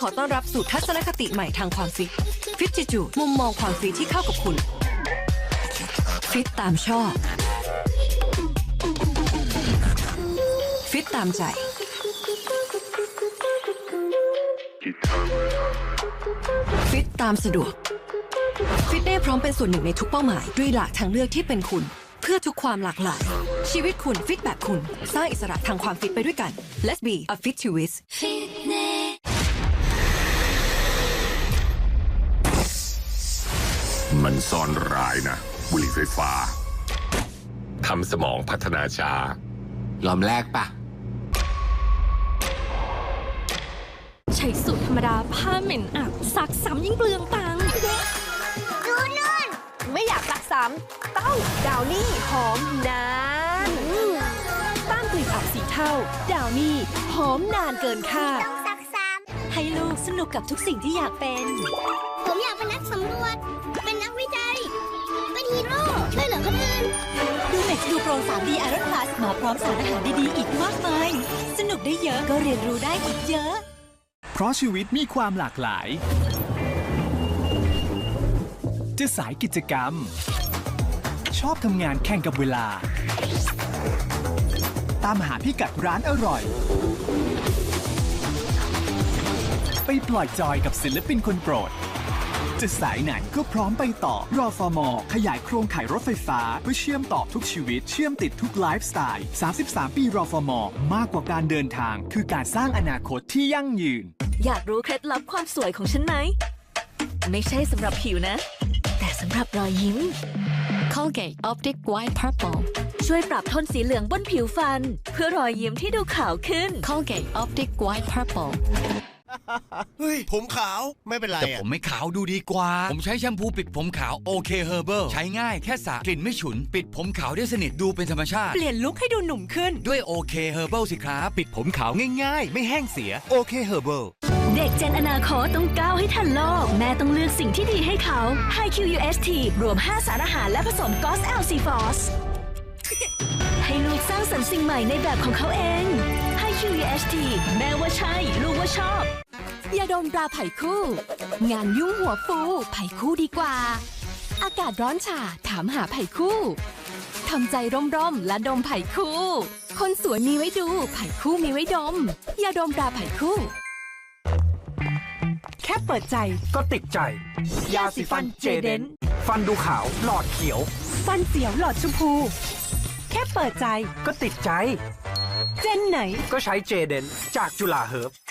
ขอต้อนรับสู่ทัศนคติใหม่ทางความฟิตฟิตจิจูมุมมองความฟิตที่เข้ากับคุณ ฟิตตามชอบ ฟิตตามใจ ฟิตตามสะดวก ฟิตได้พร้อมเป็นส่วนหนึ่งในทุกเป้าหมาย ด้วยหลักทางเลือกที่เป็นคุณ เพื่อทุกความหลากหลาย ชีวิตคุณฟิตแบบคุณ สร้างอิสระทางความฟิตไปด้วยกัน Let's be a fit to w i s มันซ่อนร้ายนะบุหรี่ไฟฟ้าทำสมองพัฒนาช้ายอมแลกปะใช้สูตรธรรมดาผ้าเหม็นอับซักซ้ำยิ่งเปลืองตังค์ดูนู่นไม่อยากซักซ้ำต้องดาวนี่หอมนานต้านกลิ่นอับสีเท่าดาวนี่หอมนานเกินคาดต้องซักซ้ให้ลูกสนุกกับทุกสิ่งที่อยากเป็นำผมอยากเป็นนักสำรวจ ดูเม็กซ์ดูโปร 3D Iron Plus มาพร้อมสารอาหารดีๆ อีกมากมาย สนุกได้เยอะก็เรียนรู้ได้อีกเยอะ เพราะชีวิตมีความหลากหลาย จะสายกิจกรรม ชอบทำงานแข่งกับเวลา ตามหาพิกัดร้านอร่อย ไปปล่อยจอยกับศิลปินคนโปรด จะสายไหนก็พร้อมไปต่อรอฟอร์มอขยายโครงข่ายรถไฟฟ้า เพื่อเชื่อมต่อทุกชีวิต เชื่อมติดทุกไลฟ์สไตล์ 33 ปีรอฟอร์มอมากกว่าการเดินทาง คือการสร้างอนาคตที่ยั่งยืน อยากรู้เคล็ดลับความสวยของฉันไหม ไม่ใช่สำหรับผิวนะ แต่สำหรับรอยยิ้ม Colgate Optic White Purple ช่วยปรับโทนสีเหลืองบนผิวฟัน เพื่อรอยยิ้มที่ดูขาวขึ้น Colgate Optic White Purple เฮ้ย ผมขาวไม่เป็นไรแต่อะผมไม่ขาวดูดีกว่า ผมใช้แชมพูปิดผมขาวโอเคเฮอร์เบิใช้ง่ายแค่สระกลิ่นไม่ฉุน ปิดผมขาวได้สนิทดูเป็นธรรมชาติ เปลี่ยนลุคให้ดูหนุ่มขึ้นด้วยโอเคเฮอร์เบิสิครับปิดผมขาวง่ายๆ ไม่แห้งเสียโอเคเฮอร์เบิเด็กเจนอนาคตต้องก้าวให้ทันโลก แม่ต้องเลือกสิ่งที่ดีให้เขา High QUST รวม 5 สารอาหารและผสมกอส LC f o s ให้ลูกสร้างสรรค์สิ่งใหม่ในแบบของเขาเอง High QUST แม่ว่าใช่ ลูกว่าชอบ ยาดมตราไผ่คู่ งานยุ่งหัวฟูไผ่คู่ดีกว่า อากาศร้อนฉาถามหาไผ่คู่ทำใจร่มๆและดมไผ่คู่ คนสวยมีไว้ดูไผ่คู่มีไว้ดมยาดมตราไผ่คู่ แค่เปิดใจ ก็ติดใจ ยาสีฟันเจเดนฟันดูขาวหลอดเขียว ฟันเสียวหลอดชมพู แค่เปิดใจก็ติดใจ เจนไหนก็ใช้เจเดนจากจุฬาเฮิร์บ